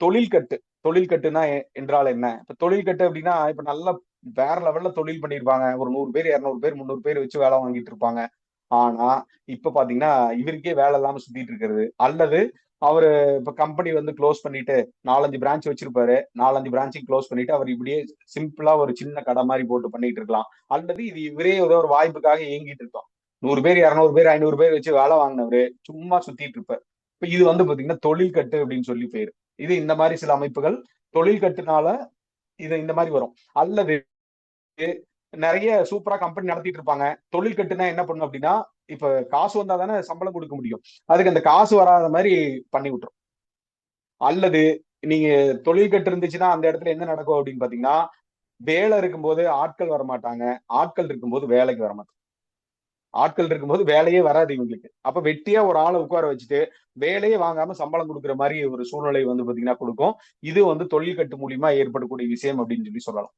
தொழில் கட்டு தொழில் கட்டுனா என்றால் என்ன? இப்ப தொழில் கட்டு அப்படின்னா இப்ப நல்ல வேற லெவல்ல தொழில் பண்ணிருப்பாங்க. ஒரு நூறு பேர் இருநூறு பேர் முந்நூறு பேர் வச்சு வேலை வாங்கிட்டு இருப்பாங்க. ஆனா இப்ப பாத்தீங்கன்னா இவருக்கே வேலை இல்லாம சுத்திட்டு இருக்கிறது. அல்லது அவரு இப்ப கம்பெனி வந்து க்ளோஸ் பண்ணிட்டு நாலஞ்சு பிரான்ச் வச்சிருப்பாரு. நாலஞ்சு பிரான்ச்சையும் க்ளோஸ் பண்ணிட்டு அவர் இப்படியே சிம்பிளா ஒரு சின்ன கடை மாதிரி போட்டு பண்ணிட்டு இருக்கலாம். அல்லது இது இவரே ஏதோ ஒரு வாய்ப்புக்காக இயங்கிட்டு இருக்கோம் நூறு பேர் இரநூறு பேர் ஐநூறு பேர் வச்சு வேலை வாங்கினவரு சும்மா சுத்திட்டு இருப்பார். இப்ப இது வந்து பாத்தீங்கன்னா தொழில் கட்டு அப்படின்னு சொல்லி பேரு. இது இந்த மாதிரி சில அமைப்புகள் தொழில் கட்டுனால இது இந்த மாதிரி வரும். அல்லது நிறைய சூப்பரா கம்பெனி நடத்திட்டு இருப்பாங்க. தொழில் கட்டுனா என்ன பண்ணும் அப்படின்னா இப்ப காசு வந்தா தானே சம்பளம் கொடுக்க முடியும். அதுக்கு அந்த காசு வராத மாதிரி பண்ணி விட்டுரும். அல்லது நீங்க தொழில் கட்டு இருந்துச்சுன்னா அந்த இடத்துல என்ன நடக்கும் அப்படின்னு பாத்தீங்கன்னா வேலை இருக்கும்போது ஆட்கள் வர மாட்டாங்க ஆட்கள் இருக்கும்போது வேலைக்கு வர மாட்டாங்க ஆட்கள் இருக்கும்போது வேலையே வராது இவங்களுக்கு. அப்ப வெட்டியா ஒரு ஆளை உட்கார வச்சுட்டு வேலையே வாங்காம சம்பளம் கொடுக்குற மாதிரி ஒரு சூழ்நிலை வந்து பாத்தீங்கன்னா கொடுக்கும். இது வந்து தொழில் கட்டு மூலியமா ஏற்படக்கூடிய விஷயம் அப்படின்னு சொல்லி சொல்லலாம்.